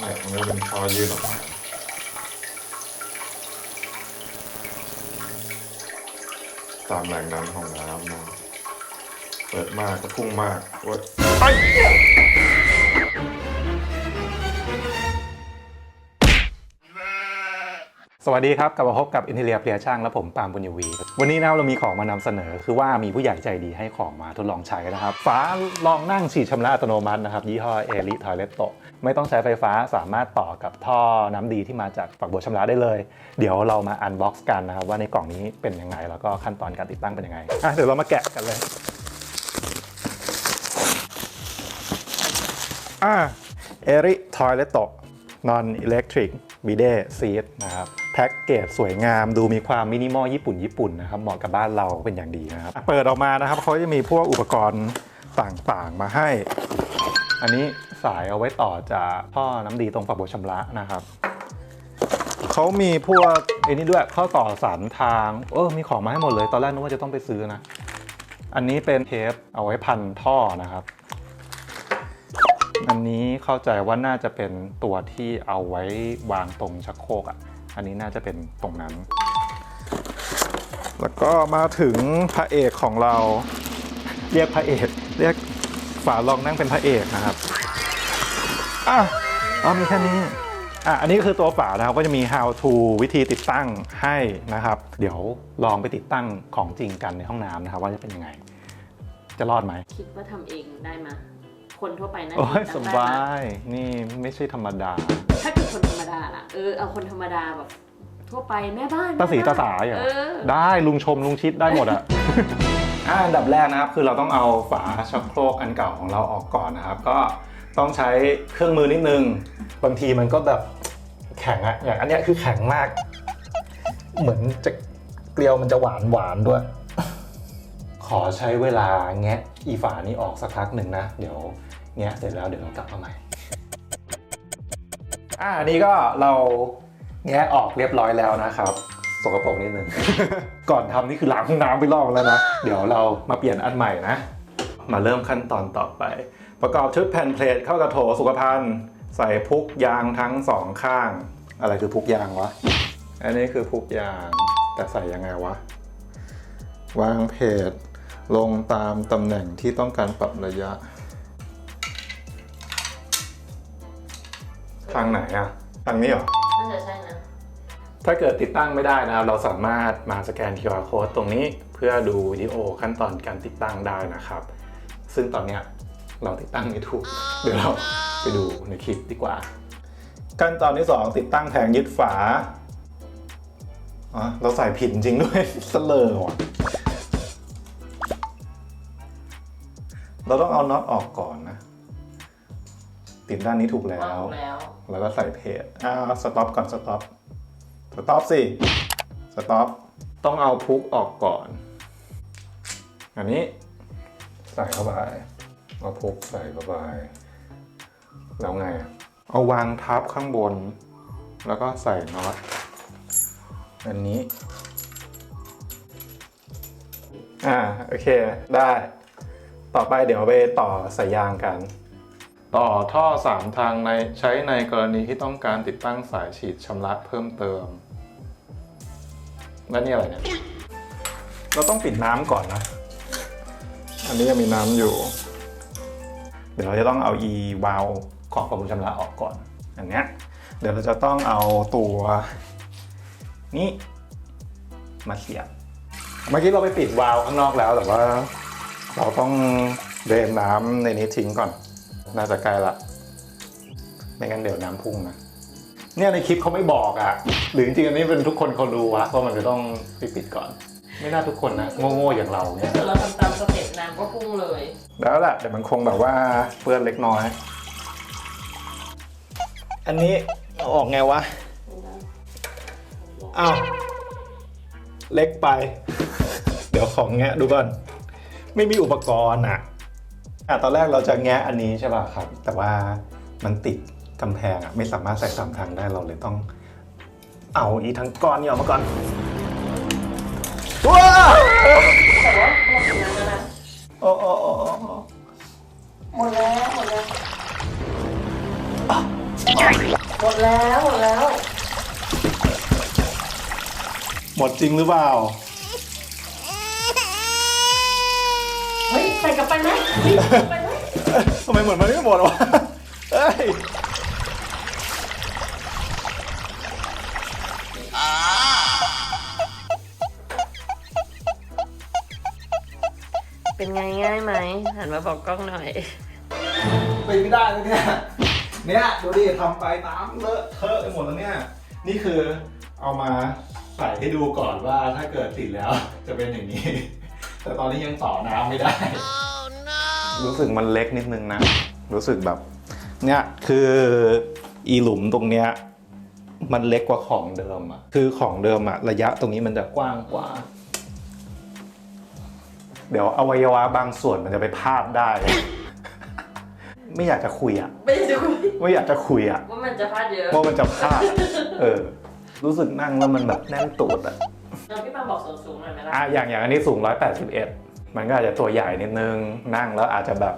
เนี่ยมันก็เป็นท่อยืนออกมาตามแรงดันของน้ำนะเปิดมากก็พุ่งมากโอ๊ยไป สวัสดีครับ กลับมาพบกับอินเทเลียเพียช่างและผมปาล์มบุญยวี วันนี้นะครับเรามีของมานำเสนอ คือว่ามีผู้ใหญ่ใจดีให้ของมาทดลองใช้นะครับ ฝารองนั่งฉีดชำระอัตโนมัตินะครับ ยี่ห้อเอลิทอยเลตโตไม่ต้องใช้ไฟฟ้าสามารถต่อกับท่อน้ำดีที่มาจากฝักบัวชำระได้เลย เดี๋ยวเรามาอันบ็อกซ์กันนะครับว่าในกล่องนี้เป็นยังไง แล้วก็ขั้นตอนการติดตั้งเป็นยังไงอะเดี๋ยวเรามาแกะกันเลยอ่าเอริทอยเลตโต non electric bide seat นะครับ แพ็กเกจสวยงามดูมีความมินิมอลญี่ปุ่นญี่ปุ่นนะครับเหมาะกับบ้านเราเป็นอย่างดีนะครับ เปิดออกมานะครับเขาจะมีพวกอุปกรณ์ต่างๆมาให้ อันนี้สายเอาไว้ต่อจากท่อน้ำดีตรงฝักบัวชำระนะครับเขามีพวกไอ้นี่ด้วยข้อต่อสารทาง เออมีของมาให้หมดเลยตอนแรกนึกว่าจะต้องไปซื้อนะ อันนี้เป็นเทปเอาไว้พันท่อนะครับ อันนี้เข้าใจว่าน่าจะเป็นตัวที่เอาไว้วางตรงชักโครกอะ อันนี้น่าจะเป็นตรงนั้น แล้วก็มาถึงพระเอกของเรา เรียกพระเอกเรียกฝารองนั่งเป็นพระเอกนะครับอะอ๋อมีแค่นี้อะอันนี้ก็คือตัวฝานะครับก็จะมี how to วิธีติดตั้งให้นะครับ เดี๋ยวลองไปติดตั้งของจริงกันในห้องน้ำนะครับ ว่าจะเป็นยังไง จะรอดไหม คิดว่าทำเองได้ไหม คนทั่วไปน่าจะโอ้ยทำสได้บานะยนี่ไม่ใช่ธรรมดา ถ้าเกิดคนธรรมดาล่ะเออเอาคนธรรมดาแบบ ทั่วไปแม่บ้านตาสีแม่ตาบ้นสาเหรอเออ ได้ลุงชมลุงชิดได้หมดอะ อ่าอันดับแรกนะครับคือเราต้องเอาฝาชักโครกอันเก่าของเราออกก่อนนะครับ ก็ต้องใช้เครื่องมือนิดนึง บางทีมันก็แบบแข็งอะอย่างอันเนี้ยคือแข็งมาก เหมือนจะเกลียวมันจะหวานหวานด้วยข อใช้เวลาแงะอีฝานี้ออกสักพักหนึ่งนะ เดี๋ยวแงะเสร็จแล้วเดี๋ยวเรากลับมาใหม่ อ่าอันนี้ก็เราแงะออกเรียบร้อยแล้วนะครับ สกปรกนิดนึง ก่อนทำนี่คือล้างห้องน้ำไปรอบแล้วนะ เดี๋ยวเรามาเปลี่ยนอันใหม่นะ มาเริ่มขั้นตอนต่อไป ประกอบชุดแผ่นเพลทเข้ากับโถสุขภัณฑ์ ใส่พุกยางทั้งสองข้าง อะไรคือพุกยางวะ อันนี้คือพุกยาง แต่ใส่ยังไงวะ วางเพจ ลงตามตำแหน่งที่ต้องการปรับระยะ ทางไหนอะทางนี้เหรอ น่าจะใช่นะ ถ้าเกิดติดตั้งไม่ได้นะครับ เราสามารถมาสแกน QR code ตรงนี้เพื่อดูวิดีโอขั้นตอนการติดตั้งได้นะครับ ซึ่งตอนเนี้ยเราติดตั้งไม่ถูก เดี๋ยวเราไปดูในคลิปดีกว่า ขั้นตอนที่ 2 ติดตั้งแผงยึดฝาอ๋อเราใส่ผิดจริงด้วย เสลอว่ะ เราต้องเอาน็อตออกก่อนนะ ติดด้านนี้ถูกแล้วเอาแล้ว แล้วก็ใส่เพจอ่าสต็อปก่อนสต็อปสต็อปสิสต็อปต้องเอาพุกออกก่อน อันนี้ใส่เข้าไปเอาพุกใส่เข้าไปแล้วไงอะเอาวางทับข้างบน แล้วก็ใส่น็อตอันนี้ อ่า โอเค ได้ ต่อไปเดี๋ยวไปต่อสายยางกัน ต่อท่อ 3 ทางในใช้ในกรณีที่ต้องการติดตั้งสายฉีดชำระเพิ่มเติม แล้วนี่อะไรเนี่ย เราต้องปิดน้ำก่อนนะ อันนี้ยังมีน้ำอยู่ เดี๋ยวเราจะต้องเอา e วาลของความบุญชำระออกก่อนอันเนี้ยเดี๋ยวเราจะต้องเอาตัวนี้มาเสียบ เมื่อกี้เราไปปิดวาล์วข้างนอกแล้วแต่ว่า เราต้องเดรนน้ำในนี้ทิ้งก่อน น่าจะใกล้ละ ไม่งั้นเดี๋ยวน้ำพุ่งนะ เนี่ยในคลิปเขาไม่บอกอะ่ะ หรือจริงๆอันนี้เป็นทุกคนเขารู้วะว่ามันจะต้องปิดปิดก่อน ไม่น่าทุกคนนะโง่ๆอย่างเราเนี่ถ้ายเกิดเราทำตามสเต็ปน้ำก็พุ่งเลย แล้วแหละแต่มันคงแบบว่าเปื้อนเล็กน้อย อันนี้เอาออกไงวะ อ้าว เล็กไป เดี๋ยวของแงะดูก่อน ไม่มีอุปกรณ์อะอะตอนแรกเราจะแงะอันนี้ใช่ป่ะครับ แต่ว่ามันติดกำแพงอะไม่สามารถใส่สามทางได้เราเลยต้อง เอาอีทั้งก้อนนี้ออกมาก่อนว้าแต่ว่าหมดงานแล้วนะโอ้โอ้โอ้โอ้หมดแล้วหมดแล้วเชหมดแล้วหมดแล้ว หมดจริงหรือเปล่า ฮ้ยใส่กลับไปไหมเฮ้ยใส่กลับไปไหมทำไมเหมือนมันไม่หมดวะเอ้ยเป็นไงง่ายไหมหันมาบอกกล้องหน่อย เป็นไม่ได้เลยเนี่ย เนี่ยดูดิทำไปตามเลอะเทอะไปหมดแล้วเนี่ย นี่คือเอามาใส่ให้ดูก่อนว่าถ้าเกิดติดแล้วจะเป็นอย่างนี้ แต่ตอนนี้ยังต่อน้ำไม่ได้ รู้สึกมันเล็กนิดนึงนะ รู้สึกแบบ เนี่ยคืออีหลุมตรงเนี้ยมันเล็กกว่าของเดิมอะคือของเดิมอะระยะตรงนี้มันจะกว้างกว่า เดี๋ยวอวัยวะบางส่วนมันจะไปพาดได้ ไม่อยากจะคุยอะไม่ดูไม่อยากจะคุยอะว่ามันจะพลาดเยอะว่ามันจะพลาดอะเออ รู้สึกนั่งแล้วมันแบบแน่นตูดอะเราพี่ปาบอกส่วนสูงหน่อยไหมล่ะอะอย่างอย่างอันนี้สูง 181 มันก็อาจจะตัวใหญ่นิดนึงนั่งแล้วอาจจะแบบ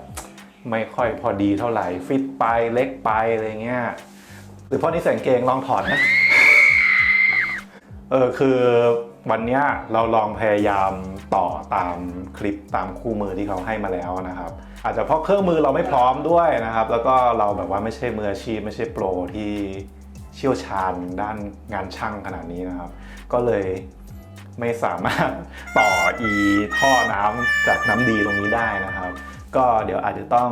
ไม่ค่อยพอดีเท่าไหร่ฟิตไปเล็กไปอะไรเงี้ยหรือเพราะนี่ใส่กางเกงลองถอดนะเออคือวันนี้เราลองพยายามต่อตามคลิปตามคู่มือที่เขาให้มาแล้วนะครับ อาจจะเพราะเครื่องมือเราไม่พร้อมด้วยนะครับ แล้วก็เราแบบว่าไม่ใช่มืออาชีพไม่ใช่โปรที่เชี่ยวชาญด้านงานช่างขนาดนี้นะครับ ก็เลย ไม่สามารถต่ออีท่อน้ำจากน้ำดีตรงนี้ได้นะครับ ก็เดี๋ยวอาจจะต้อง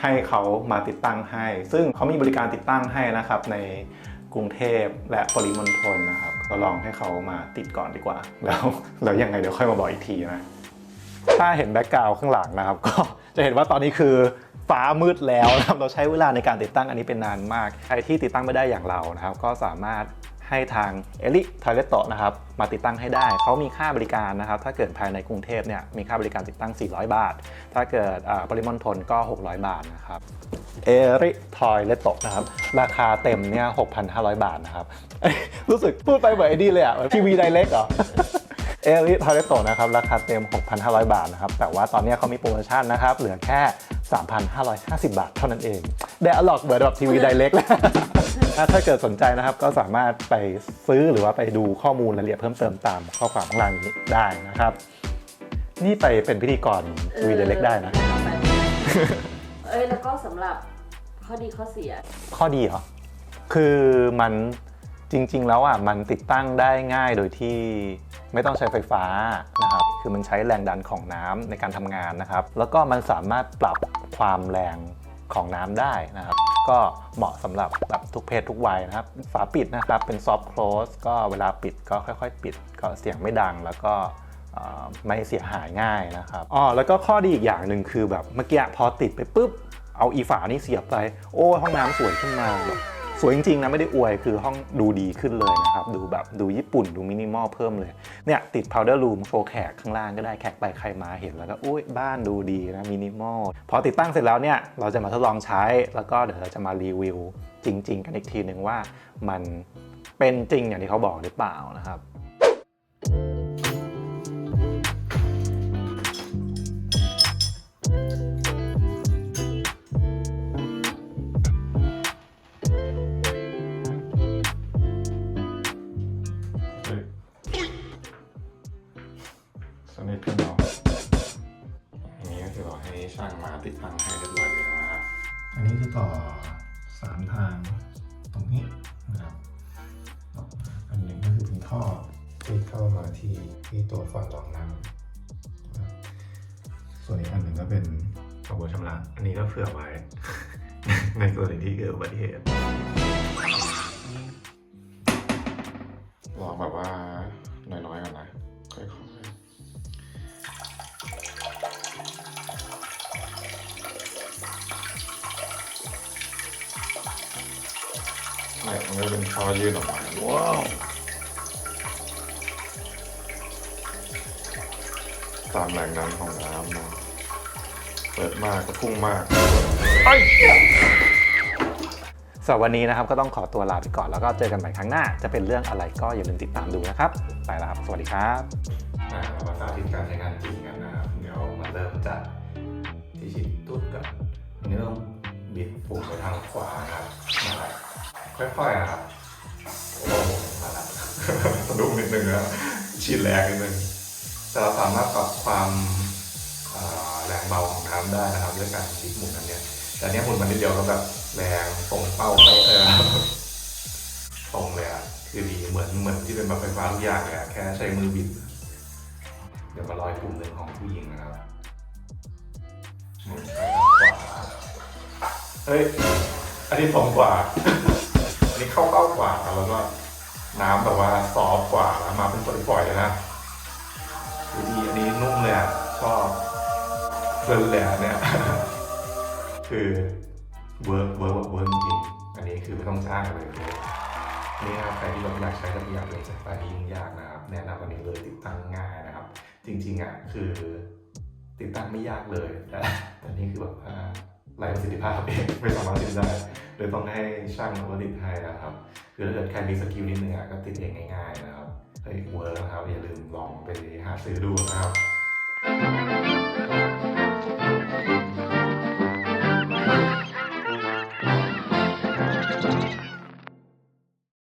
ให้เขามาติดตั้งให้ ซึ่งเขามีบริการติดตั้งให้นะครับในกรุงเทพและปริมณฑลนะครับก็ลองให้เขามาติดก่อนดีกว่า แล้วแล้วยังไงเดี๋ยวค่อยมาบอกอีกทีนะถ้าเห็นแบ็กกราวข้างหลังนะครับ ก็จะเห็นว่าตอนนี้คือฟ้ามืดแล้วนะครับเราใช้เวลาในการติดตั้งอันนี้เป็นนานมาก ใครที่ติดตั้งไม่ได้อย่างเรานะครับ ก็สามารถ ให้ทางเอลิทอยเลตโตนะครับมาติดตั้งให้ได้ เขามีค่าบริการนะครับ ถ้าเกิดภายในกรุงเทพเนี่ยมีค่าบริการติดตั้ง 400 บาท ถ้าเกิดปริมณฑลก็ 600 บาทนะครับเอริทอยเลตโตนะครับ ราคาเต็มเนี่ย 6,500 บาทนะครับ รู้สึกพูดไปเหมือนไอ้นี่เลยอะทีวีไดเล็กเหรอเอริทอยเลตโตนะครับ ราคาเต็ม 6,500 บาทนะครับ แต่ว่าตอนนี้เขามีโปรโมชั่นนะครับ เหลือแค่ 3,550 บาทเท่านั้นเอง ได้อลอกเหมือนแบบทีวีไดเล็ก ถ้าเกิดสนใจนะครับก็สามารถไปซื้อหรือว่าไปดูข้อมูลรายละเอียดเพิ่มเติมตามข้อความข้างล่างนี้ได้นะครับ นี่ไปเป็นพิธีกรทีวีไดเล็กได้นะ เอ้ยแล้วก็สำหรับข้อดีข้อเสีย ข้อดีเหรอ คือมันจริง ๆ แล้วอะมันติดตั้งได้ง่ายโดยที่ไม่ต้องใช้ไฟฟ้านะครับ คือมันใช้แรงดันของน้ำในการทำงานนะครับ แล้วก็มันสามารถปรับความแรงของน้ำได้นะครับ ก็เหมาะสำหรับแบบทุกเพศทุกวัยนะครับ ฝาปิดนะครับเป็นซอฟต์คลอสก็เวลาปิดก็ค่อยๆ ปิด ก็เสียงไม่ดังแล้วก็ไม่เสียหายง่ายนะครับอ๋อแล้วก็ข้อดีอีกอย่างหนึ่งคือแบบเมื่อกี้พอติดไปปุ๊บเอาอีฝานี่เสียบไป โอ้ห้องน้ำสวยขึ้นมาแบบ สวยจริงๆนะไม่ได้อวยคือห้องดูดีขึ้นเลยนะครับ ดูแบบดูญี่ปุ่นดูมินิมอลเพิ่มเลย เนี่ย ติด powder room โชว์แขกข้างล่างก็ได้แขกไปใครมาเห็นแล้วก็อุ้ยบ้านดูดีนะมินิมอลพอติดตั้งเสร็จแล้วเนี่ย เราจะมาทดลองใช้แล้วก็เดี๋ยวเราจะมารีวิวจริง ๆ กันอีกทีหนึ่งว่ามันเป็นจริงอย่างที่เขาบอกหรือเปล่านะครับ สนิทขึ้นเนาะอันนี้ก็คือเราให้ช่างมาติดตั้งให้เรียบร้อยแล้วนะครับ อันนี้คือต่อสามทางตรงนี้นะครับต่อมาอันหนึ่งก็คือเป็นท่อที่เข้ามาที่ที่ตัวฝารองน้ำนะครับส่วนอีกอันหนึ่งก็เป็นกระบวนชำระ อันนี้ก็เผื่อไว้ ในกรณีที่เกิดอุบัติเหตุลองแบบว่าน้อยๆก่อนนะ ๆไม่มันก็เป็นท่อยืดออกมาว้าวตามแรงดันของน้ำนะเปิดมากก็พุ่งมากสำหรับวันนี้นะครับก็ต้องขอตัวลาไปก่อนแล้วก็เจอกันใหม่ครั้งหน้า จะเป็นเรื่องอะไรก็อย่าลืมติดตามดูนะครับ ไปแล้วครับ สวัสดีครับเรามาสาธิตการใช้งานจริงกันนะครับ เดี๋ยวมาเริ่มจาก ค่อยๆอะครับโอ้โหสะดุ้งนิดนึงนะชินแรงนิดนึงแต่เราสามารถปรับความแรงเบาของน้ำได้นะครับด้วยการพลิกหมุนอันเนี้ยแต่เนี้ยหมุนมันนิดเดียวก็แบบแรงตรงเป้าเป๊ะเลยอตรงเลยอะคือดีเหมือนเหมือนที่เป็นแบบไฟฟ้าทุกอย่างเลยอะแค่ใช้มือบิด เดี๋ยวมาลอยกลุ่มหนึ่งของผู้หญิงนะครับหมุนไปขวาเฮ้ยอันนี้ตรงกว่า นี้เข้าเป้ากว่าแล้วก็น้ำแบบว่าซอฟกว่าแล้วมาเป็นฝอยๆเลยนะดูดีอันนี้นุ่มเลยอะชอบเพลินเลยอะเนี่ยคือเวิร์กเวิร์กเวิร์กจริงอันนี้คือไม่ต้องจ้างเลยนี่ครับใครที่แบบอยากใช้ระเบียบเป็นสายไฟที่ยุ่งยากนะครับ แนะนำอันนี้เลยติดตั้งง่ายนะครับ จริงๆอะคือติดตั้งไม่ยากเลยแต่แต่นี่คือแบบว่า ไายประสิทธิภาพเอไม่สามารถติดได้เลยต้องให้ช่างมาติดให้นะครับ คือถ้าเกิดใครมีสกิลนิดนึงอะก็ติดเองง่ายๆนะครับเฮ้ยเวิร์กนะครับอย่าลืมลองไปหาซื้อดูนะครับ